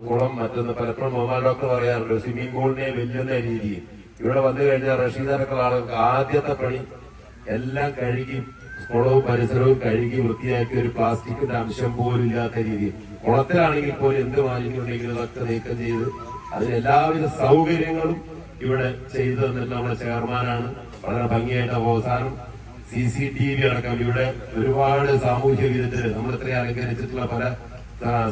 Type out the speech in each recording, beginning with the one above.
കുളം മറ്റൊന്ന് പലപ്പോഴും മൊബൈൽ ഡോക്ടർ പറയാറുണ്ട് സ്വിമ്മിംഗ് പൂളിനെ വെല്ലുന്ന രീതിയിൽ ഇവിടെ വന്നു കഴിഞ്ഞാൽ റഷീദടക്കമുള്ള ആളുകൾക്ക് ആദ്യത്തെ പണി എല്ലാം കഴുകി കുളവും പരിസരവും കഴുകി വൃത്തിയാക്കി ഒരു പ്ലാസ്റ്റിക്കിന്റെ അംശം പോലും ഇല്ലാത്ത രീതിയിൽ കുളത്തിലാണെങ്കിൽ പോലും എന്ത് മാലിന്യം ഉണ്ടെങ്കിലും അതൊക്കെ നീക്കം ചെയ്ത് അതിന് എല്ലാവിധ സൗകര്യങ്ങളും ഇവിടെ ചെയ്തു തന്നിട്ട് നമ്മുടെ ചെയർമാനാണ്. വളരെ ഭംഗിയായിട്ട് അവസാനം സി സി ടി വി അടക്കം ഇവിടെ ഒരുപാട് സാമൂഹ്യ വിരുദ്ധര് നമ്മൾ ഇത്രയും അലങ്കരിച്ചിട്ടുള്ള പല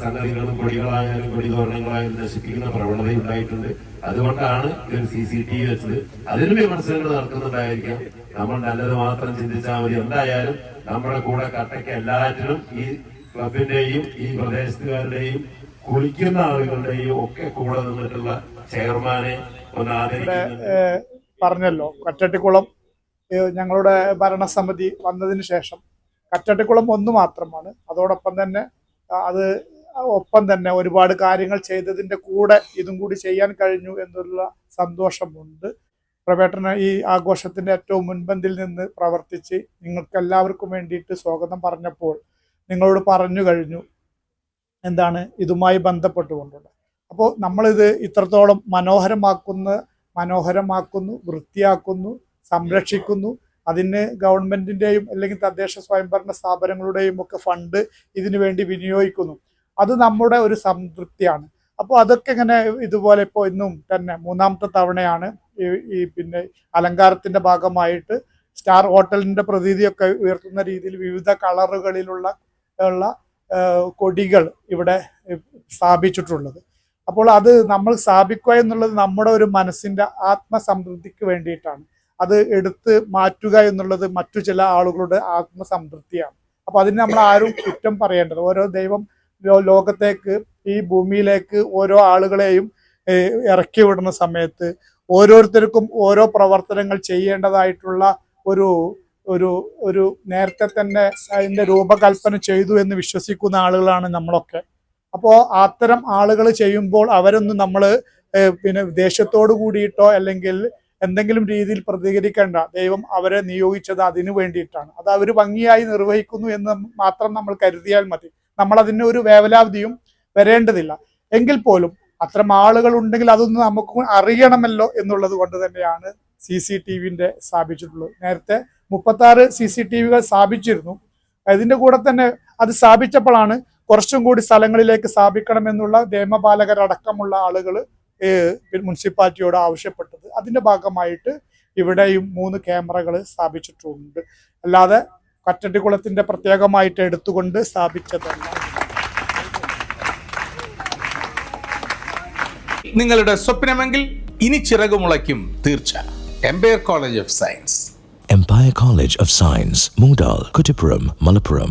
സംഗതികളും കൊടികളായാലും കൊടി തോരണങ്ങളായാലും നശിപ്പിക്കുന്ന പ്രവണത ഉണ്ടായിട്ടുണ്ട്. അതുകൊണ്ടാണ് ഒരു സി സി ടി വി വെച്ചത്. അതിനും വിമർശനങ്ങൾ നടക്കുന്നുണ്ടായിരിക്കാം. നമ്മൾ നല്ലത് മാത്രം ചിന്തിച്ചാൽ മതി. എന്തായാലും നമ്മുടെ കൂടെ കട്ടയ്ക്ക് എല്ലാറ്റിനും ഈ ക്ലബിന്റെയും ഈ പ്രദേശത്തുകാരുടെയും കുളിക്കുന്ന ആളുകളുടെയും ഒക്കെ കൂടെ നിന്നിട്ടുള്ള ചെയർമാനെ ഒന്ന് പറഞ്ഞല്ലോ കറ്റട്ടിക്കുളം ഞങ്ങളുടെ ഭരണസമിതി വന്നതിന് ശേഷം കറ്റട്ടിക്കുളം ഒന്ന് മാത്രമാണ്. അതോടൊപ്പം തന്നെ അത് ഒപ്പം തന്നെ ഒരുപാട് കാര്യങ്ങൾ ചെയ്തതിന്റെ കൂടെ ഇതും കൂടി ചെയ്യാൻ കഴിഞ്ഞു എന്നുള്ള സന്തോഷമുണ്ട്. പ്രവേട്ടന ഈ ആഘോഷത്തിന്റെ ഏറ്റവും മുൻപന്തിൽ നിന്ന് പ്രവർത്തിച്ച് നിങ്ങൾക്ക് എല്ലാവർക്കും വേണ്ടിയിട്ട് സ്വാഗതം പറഞ്ഞപ്പോൾ നിങ്ങളോട് പറഞ്ഞു കഴിഞ്ഞു എന്താണ് ഇതുമായി ബന്ധപ്പെട്ടുകൊണ്ടുള്ളത്. അപ്പോൾ നമ്മളിത് ഇത്രത്തോളം മനോഹരമാക്കുന്ന മനോഹരമാക്കുന്നു വൃത്തിയാക്കുന്നു സംരക്ഷിക്കുന്നു. അതിന് ഗവൺമെന്റിന്റെയും അല്ലെങ്കിൽ തദ്ദേശ സ്വയംഭരണ സ്ഥാപനങ്ങളുടെയും ഒക്കെ ഫണ്ട് ഇതിനു വേണ്ടി വിനിയോഗിക്കുന്നു. അത് നമ്മുടെ ഒരു സംതൃപ്തിയാണ്. അപ്പോൾ അതൊക്കെ ഇങ്ങനെ ഇതുപോലെ ഇപ്പോൾ ഇന്നും തന്നെ മൂന്നാമത്തെ തവണയാണ് ഈ പിന്നെ അലങ്കാരത്തിന്റെ ഭാഗമായിട്ട് സ്റ്റാർ ഹോട്ടലിന്റെ പ്രതീതിയൊക്കെ ഉയർത്തുന്ന രീതിയിൽ വിവിധ കളറുകളിലുള്ള ഉള്ള കൊടികൾ ഇവിടെ സ്ഥാപിച്ചിട്ടുള്ളത്. അപ്പോൾ അത് നമ്മൾ സ്ഥാപിക്കുക എന്നുള്ളത് നമ്മുടെ ഒരു മനസ്സിന്റെ ആത്മസംതൃപ്തിക്ക് വേണ്ടിയിട്ടാണ്. അത് എടുത്ത് മാറ്റുക എന്നുള്ളത് മറ്റു ചില ആളുകളുടെ ആത്മസംതൃപ്തിയാണ്. അപ്പൊ അതിന് നമ്മൾ ആരും കുറ്റം പറയേണ്ടത്. ഓരോ ദൈവം ലോകത്തേക്ക് ഈ ഭൂമിയിലേക്ക് ഓരോ ആളുകളെയും ഇറക്കി വിടുന്ന സമയത്ത് ഓരോരുത്തർക്കും ഓരോ പ്രവർത്തനങ്ങൾ ചെയ്യേണ്ടതായിട്ടുള്ള ഒരു ഒരു ഒരു നേരത്തെ തന്നെ അതിന്റെ രൂപകൽപ്പന ചെയ്തു എന്ന് വിശ്വസിക്കുന്ന ആളുകളാണ് നമ്മളൊക്കെ. അപ്പോൾ അത്തരം ആളുകൾ ചെയ്യുമ്പോൾ അവരൊന്നും നമ്മൾ പിന്നെ ദേഷ്യത്തോട് കൂടിയിട്ടോ അല്ലെങ്കിൽ എന്തെങ്കിലും രീതിയിൽ പ്രതികരിക്കേണ്ട. ദൈവം അവരെ നിയോഗിച്ചത് അതിനു വേണ്ടിയിട്ടാണ്. അത് അവർ ഭംഗിയായി നിർവഹിക്കുന്നു എന്ന് മാത്രം നമ്മൾ കരുതിയാൽ മതി. നമ്മൾ അതിന് ഒരു വേവലാവധിയും വരേണ്ടതില്ല. എങ്കിൽ പോലും അത്തരം ആളുകൾ ഉണ്ടെങ്കിൽ അതൊന്നും നമുക്ക് അറിയണമല്ലോ എന്നുള്ളത് കൊണ്ട് തന്നെയാണ് സി സി ടി വിന്റെ സ്ഥാപിച്ചിട്ടുള്ളത്. നേരത്തെ മുപ്പത്തി ആറ് സി സി ടി വികൾ സ്ഥാപിച്ചിരുന്നു. ഇതിന്റെ കൂടെ തന്നെ അത് സ്ഥാപിച്ചപ്പോഴാണ് കുറച്ചും കൂടി സ്ഥലങ്ങളിലേക്ക് സ്ഥാപിക്കണമെന്നുള്ള നിയമപാലകരടക്കമുള്ള ആളുകൾ മുനിസിപ്പാലിറ്റിയോട് ആവശ്യപ്പെട്ടത്. അതിന്റെ ഭാഗമായിട്ട് ഇവിടെയും മൂന്ന് ക്യാമറകൾ സ്ഥാപിച്ചിട്ടുണ്ട്. അല്ലാതെ കറ്റട്ടിക്കുളത്തിന്റെ പ്രത്യേകമായിട്ട് എടുത്തുകൊണ്ട് സ്ഥാപിച്ചതല്ല. നിങ്ങളുടെ സ്വപ്നമെങ്കിൽ ഇനി ചിറകുമുളയ്ക്കും തീർച്ച Empire College of Science Empire College of Science Moondal, Kuttipuram, Malappuram.